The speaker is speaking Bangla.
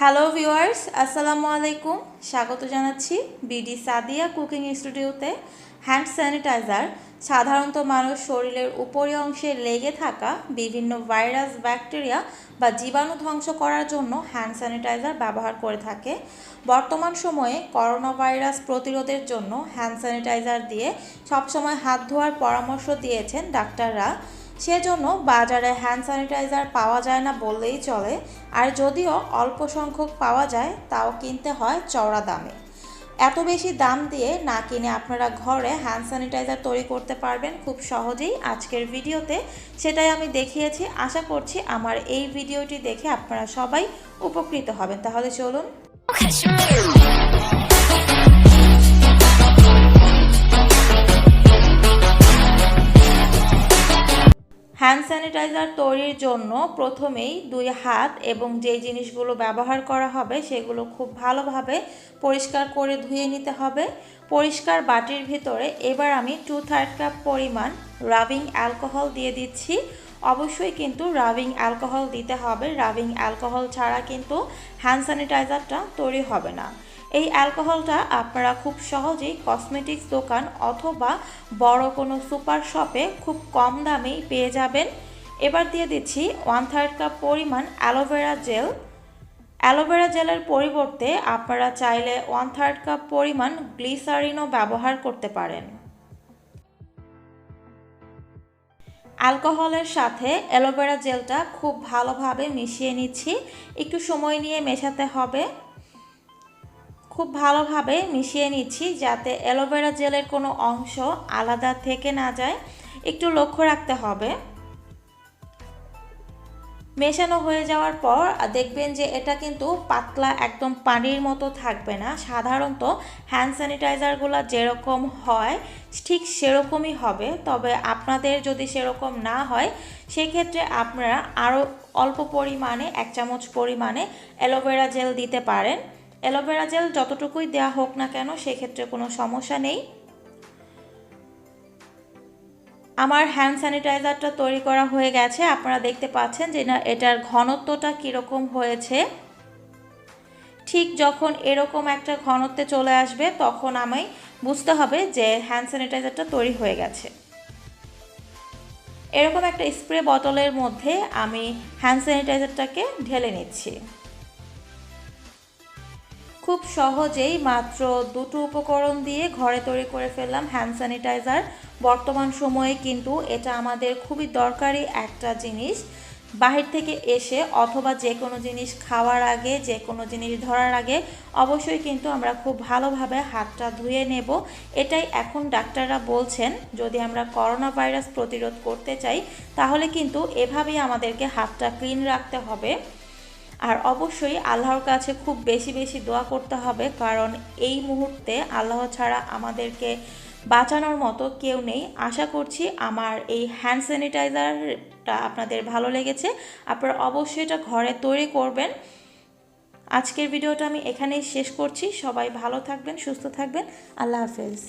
হ্যালো ভিউয়ার্স আসসালামু আলাইকুম স্বাগত জানাচ্ছি বিডি সাদিয়া কুকিং স্টুডিওতে হ্যান্ড স্যানিটাইজার সাধারণত মানুষ শরীরের উপরি অংশে লেগে থাকা বিভিন্ন ভাইরাস ব্যাকটেরিয়া বা জীবাণু ধ্বংস করার জন্য হ্যান্ড স্যানিটাইজার ব্যবহার করে থাকে বর্তমান সময়ে করোনা ভাইরাস প্রতিরোধের জন্য হ্যান্ড স্যানিটাইজার দিয়ে সবসময় হাত ধোয়ার পরামর্শ দিয়েছেন ডাক্তাররা সেজন্য বাজারে হ্যান্ড স্যানিটাইজার পাওয়া যায় না বললেই চলে। আর যদিও অল্প সংখ্যক পাওয়া যায়, তাও কিনতে হয় চওড়া দামে। এত বেশি দাম দিয়ে না কিনে আপনারা ঘরে হ্যান্ড স্যানিটাইজার তৈরি করতে পারবেন খুব সহজেই আজকের ভিডিওতে। সেটাই আমি দেখিয়েছি। আশা করছি আমার এই ভিডিওটি দেখে আপনারা সবাই উপকৃত হবেন। তাহলে চলুন। হ্যান্ড স্যানিটাইজার তৈরির জন্য প্রথমেই দুই হাত এবং যেই জিনিসগুলো ব্যবহার করা হবে সেগুলো খুব ভালোভাবে পরিষ্কার করে ধুয়ে নিতে হবে। পরিষ্কার বাটির ভিতরে এবার আমি টু থার্ড কাপ পরিমাণ রাবিং অ্যালকোহল দিয়ে দিচ্ছি। অবশ্যই কিন্তু রাবিং অ্যালকোহল দিতে হবে। রাবিং অ্যালকোহল ছাড়া কিন্তু হ্যান্ড স্যানিটাইজারটা তৈরি হবে না। এই অ্যালকোহলটা আপনারা খুব সহজেই কসমেটিক্স দোকান অথবা বড় কোনো সুপার শপে খুব কম দামেই পেয়ে যাবেন। এবার দিয়ে দিচ্ছি ওয়ান থার্ড কাপ পরিমাণ aloe vera gel. Aloe vera জেলের পরিবর্তে আপনারা চাইলে ওয়ান থার্ড কাপ পরিমাণ গ্লিসারিনও ব্যবহার করতে পারেন। অ্যালকোহলের সাথে অ্যালোভেরা জেলটা খুব ভালোভাবে মিশিয়ে নিচ্ছি। একটু সময় নিয়ে মেশাতে হবে। খুব ভালোভাবে মিশিয়ে নিচ্ছি যাতে অ্যালোভেরা জেলের কোনো অংশ আলাদা থেকে না যায়। একটু লক্ষ্য রাখতে হবে। মেশানো হয়ে যাওয়ার পর দেখবেন যে এটা কিন্তু পাতলা একদম পানির মতো থাকবে না। সাধারণত হ্যান্ড স্যানিটাইজারগুলো যেরকম হয়, ঠিক সেরকমই হবে। তবে আপনাদের যদি সেরকম না হয়, সেক্ষেত্রে আপনারা আরও অল্প পরিমাণে, এক চামচ পরিমাণে অ্যালোভেরা জেল দিতে পারেন। অ্যালোভেরা জেল যতটুকুই দেওয়া হোক না কেন, সেক্ষেত্রে কোনো সমস্যা নেই। আমার হ্যান্ড স্যানিটাইজারটা তৈরি করা হয়ে গেছে। আপনারা দেখতে পাচ্ছেন যে না, এটার ঘনত্বটা কীরকম হয়েছে। ঠিক যখন এরকম একটা ঘনত্বে চলে আসবে, তখন আমি বুঝতে হবে যে হ্যান্ড স্যানিটাইজারটা তৈরি হয়ে গেছে। এরকম একটা স্প্রে বোতলের মধ্যে আমি হ্যান্ড স্যানিটাইজারটাকে ঢেলে নিচ্ছি। খুব সহজেই মাত্র দুটো উপকরণ দিয়ে ঘরে তৈরি করে ফেললাম হ্যান্ড স্যানিটাইজার বর্তমান সময়ে কিন্তু এটা আমাদের খুবই দরকারি একটা জিনিস। বাহির থেকে এসে অথবা যে কোনো জিনিস খাওয়ার আগে, যে কোনো জিনিস ধরার আগে অবশ্যই কিন্তু আমরা খুব ভালোভাবে হাতটা ধুয়ে নেব। এটাই এখন ডাক্তাররা বলছেন, যদি আমরা করোনা ভাইরাস প্রতিরোধ করতে চাই, তাহলে কিন্তু এভাবেই আমাদেরকে হাতটা ক্লিন রাখতে হবে। আর অবশ্যই আল্লাহর কাছে খুব বেশি বেশি দোয়া করতে হবে, কারণ এই মুহূর্তে আল্লাহ ছাড়া আমাদেরকে বাঁচানোর মতো কেউ নেই। আশা করছি আমার এই হ্যান্ড স্যানিটাইজারটা আপনাদের ভালো লেগেছে। আপনারা অবশ্যই এটা ঘরে তৈরি করবেন। আজকের ভিডিওটা আমি এখানেই শেষ করছি। সবাই ভালো থাকবেন, সুস্থ থাকবেন। আল্লাহ হাফেজ।